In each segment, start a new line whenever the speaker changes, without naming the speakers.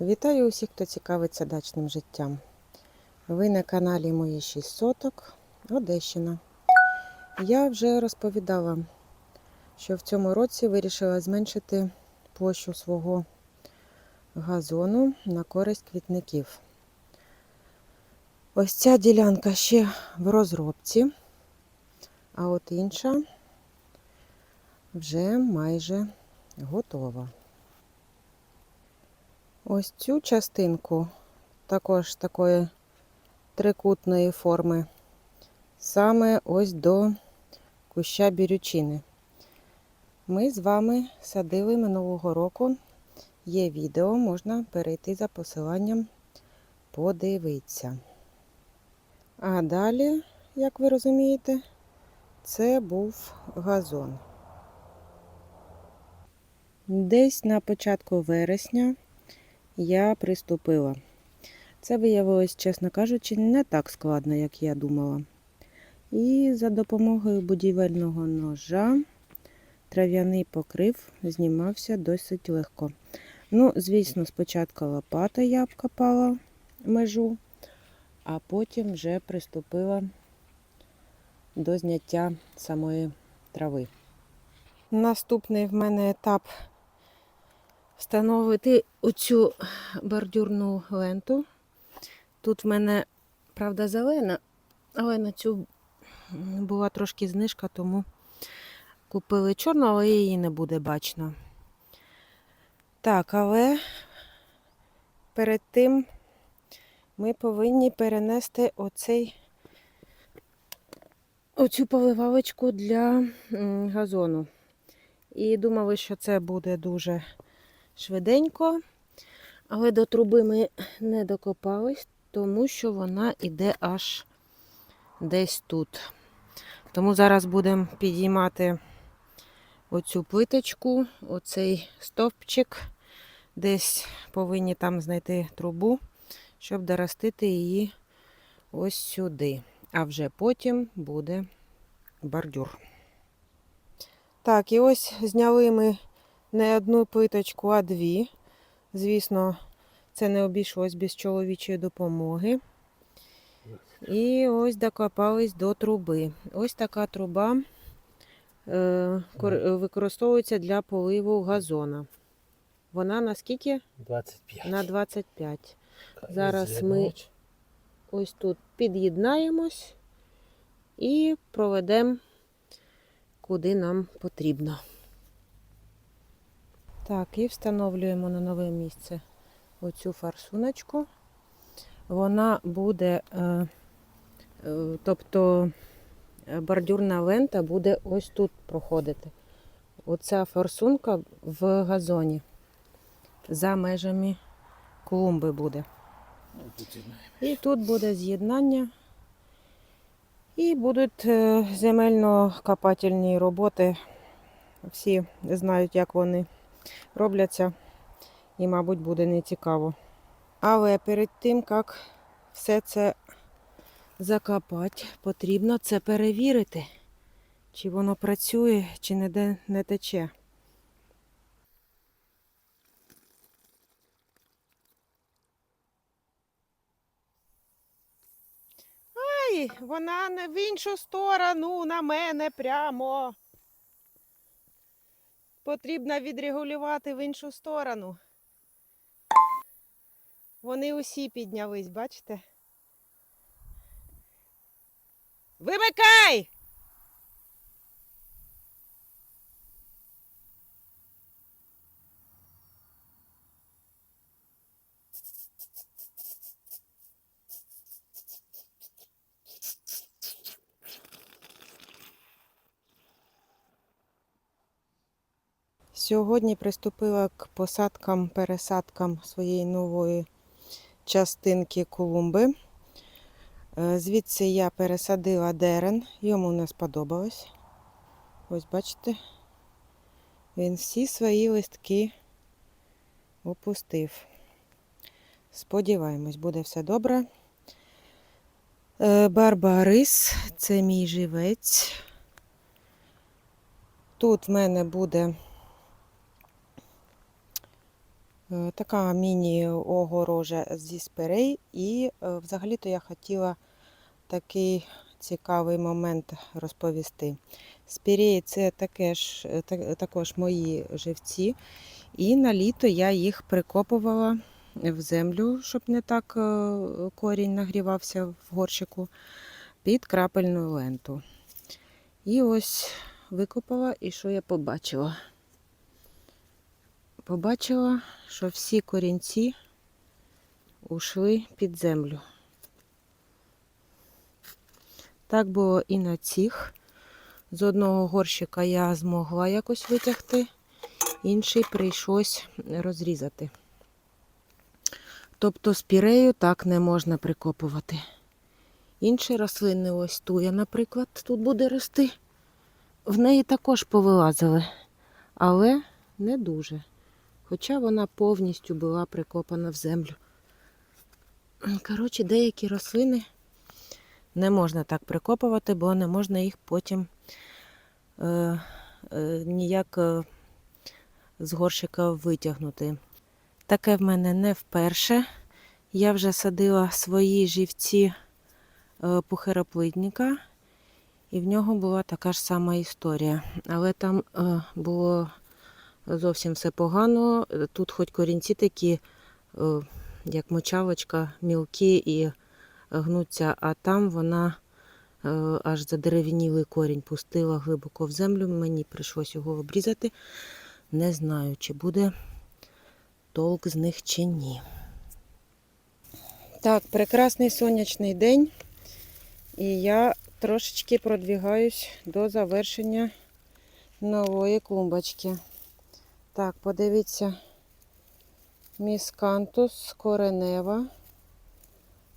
Вітаю усіх, хто цікавиться дачним життям. Ви на каналі Мої 6 соток Одещина. Я вже розповідала, що в цьому році вирішила зменшити площу свого газону на користь квітників. Ось ця ділянка ще в розробці, а от інша вже майже готова. Ось цю частинку, також такої трикутної форми, саме ось до куща бірючини. Ми з вами садили минулого року. Є відео, можна перейти за посиланням, подивитися. А далі, як ви розумієте, це був газон. Десь на початку вересня я приступила. Це виявилось, чесно кажучи, не так складно, як я думала. І за допомогою будівельного ножа трав'яний покрив знімався досить легко. Ну, звісно, спочатку лопата я обкопала межу, а потім вже приступила до зняття самої трави. Наступний в мене етап встановити оцю бордюрну ленту. Тут в мене, правда, зелена, але на цю була трошки знижка, тому купили чорну, але її не буде бачно. Так, але перед тим ми повинні перенести оцей оцю поливалочку для газону. І думали, що це буде дуже швиденько, але до труби ми не докопались, тому що вона йде аж десь тут. Тому зараз будемо підіймати оцю плиточку, оцей стовпчик, десь повинні там знайти трубу, щоб доростити її ось сюди. А вже потім буде бордюр. Так, і ось зняли ми не одну плиточку, а дві. Звісно, це не обійшлось без чоловічої допомоги. І ось докопались до труби. Ось така труба е, використовується для поливу газона. Вона на скільки?
25.
На 25. Зараз ми ось тут під'єднаємось і проведемо куди нам потрібно. Так, і встановлюємо на нове місце оцю форсуночку. Вона буде, е, е, тобто е, бордюрна лента буде ось тут проходити. Оця форсунка в газоні за межами клумби буде. І тут буде з'єднання. І будуть земельно-копательні роботи. Всі знають, як вони робляться. І, мабуть, буде не цікаво. Але перед тим, як все це закопати, потрібно це перевірити, чи воно працює, чи ніде не тече. Ай, вона в іншу сторону, на мене прямо. Потрібно відрегулювати в іншу сторону. Вони усі піднялись, бачите? Вимикай! Сьогодні приступила к посадкам, пересадкам своєї нової частинки клумби. Е, Звідси я пересадила дерен, йому не сподобалось. Ось бачите, він всі свої листки опустив. Сподіваємось, буде все добре. Е, Барбарис це мій живець. Тут в мене буде Е, Така міні-огорожа зі спирей. І е, взагалі-то я хотіла такий цікавий момент розповісти. Спіреї це таке ж, е, також мої живці. І на літо я їх прикопувала в землю, щоб не так е, корінь нагрівався в горщику, під крапельну ленту. І ось викопала, і що я побачила? Побачила, що всі корінці ушли під землю. Так було і на цих. З одного горщика я змогла якось витягти, інший прийшлось розрізати. Тобто спірею так не можна прикопувати. Інші рослини, ось туя, наприклад, тут буде рости. В неї також повилазили, але не дуже. Хоча вона повністю була прикопана в землю. Коротше, деякі рослини не можна так прикопувати, бо не можна їх потім е, е, ніяк е, з горщика витягнути. Таке в мене не вперше. Я вже садила свої живці е, пухироплитника, і в нього була така ж сама історія. Але там е, було зовсім все погано. Тут хоч корінці такі, е, як мочалочка, мілкі і гнуться, а там вона е, аж задерев'янілий корінь пустила глибоко в землю. Мені прийшлось його обрізати. Не знаю, чи буде толк з них чи ні. Так, прекрасний сонячний день. І я трошечки продвігаюсь до завершення нової клумбочки. Так, подивіться, міскантус коренева.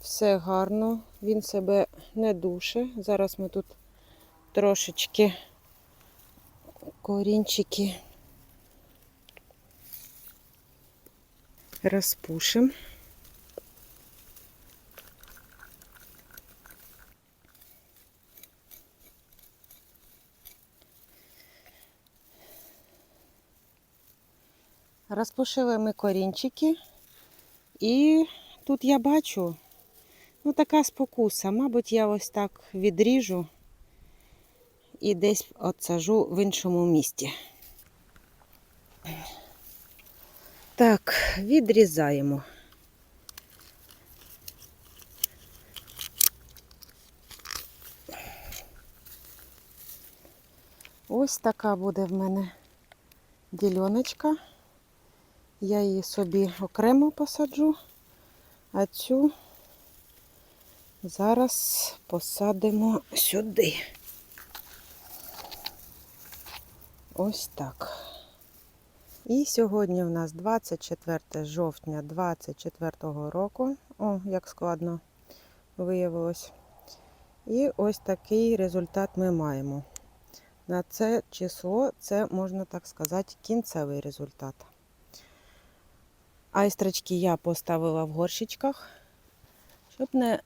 Все гарно, він себе не душе. Зараз ми тут трошечки корінчики розпушимо. Розпушили ми корінчики, і тут я бачу ну, така спокуса. Мабуть, я ось так відріжу і десь отсажу в іншому місці. Так, відрізаємо. Ось така буде в мене діляночка. Я її собі окремо посаджу, а цю зараз посадимо сюди. Ось так. І сьогодні в нас 24 жовтня 24 року. О, як складно виявилось. І ось такий результат ми маємо. На це число це, можна так сказати, кінцевий результат. Айстрочки я поставила в горщичках, щоб не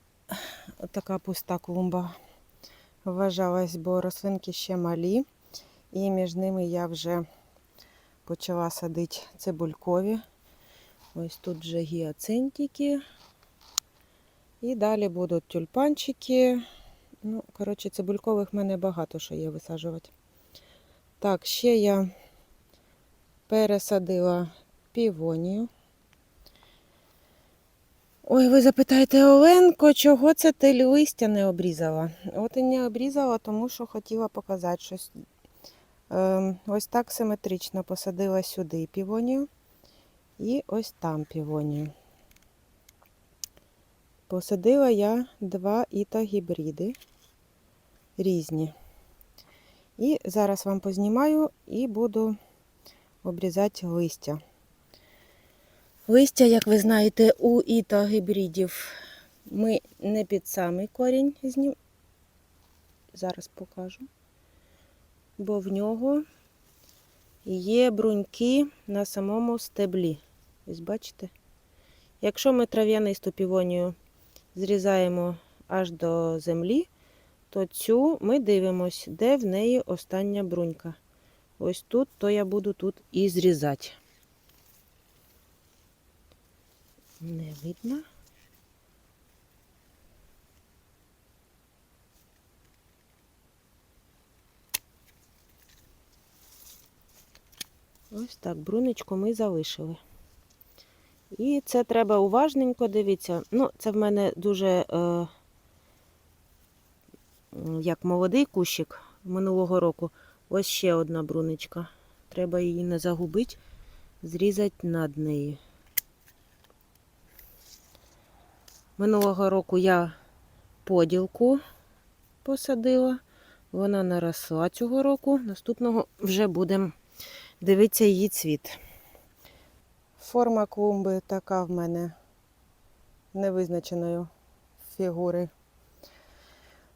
така пуста клумба вважалась, бо рослинки ще малі. І між ними я вже почала садити цибулькові. Ось тут вже гіацинтики. І далі будуть тюльпанчики. Ну, коротше, цибулькових в мене багато що є висаджувати. Так, ще я пересадила півонію. Ой, ви запитаєте, Оленко, чого це ти листя не обрізала? От і не обрізала, тому що хотіла показати щось. Ем, ось так симетрично посадила сюди півонію і ось там півонію. Посадила я два іта-гібриди різні. І зараз вам познімаю і буду обрізати листя. Листя, як ви знаєте, у іта-гібридів ми не під самий корінь знім. Зараз покажу. Бо в нього є бруньки на самому стеблі. Ось бачите? Якщо ми трав'янисту півонію зрізаємо аж до землі, то цю ми дивимося, де в неї остання брунька. Ось тут, то я буду тут і зрізати. Не видно. Ось так, брунечко ми залишили. І це треба уважненько, дивіться. Ну, це в мене дуже е, як молодий кущик минулого року. Ось ще одна брунечка. Треба її не загубити, зрізати над нею. Минулого року я поділку посадила. Вона наросла цього року. Наступного вже будемо дивитися її цвіт. Форма клумби така в мене невизначеної фігури.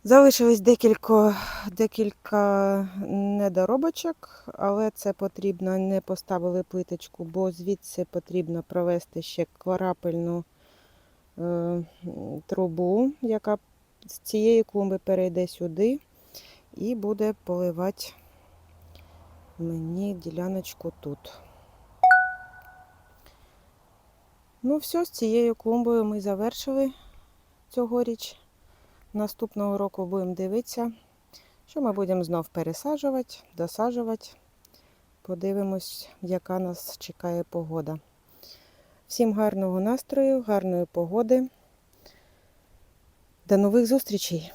Залишилось декілька, декілька недоробочок, але це потрібно, не поставили плиточку, бо звідси потрібно провести ще крапельну е, трубу, яка з цієї клумби перейде сюди і буде поливати мені діляночку тут. Ну, все, з цією клумбою ми завершили цьогоріч. Наступного року будемо дивитися, що ми будемо знов пересаджувати, досаджувати. Подивимось, яка нас чекає погода. Всім гарного настрою, гарної погоди. До нових зустрічей!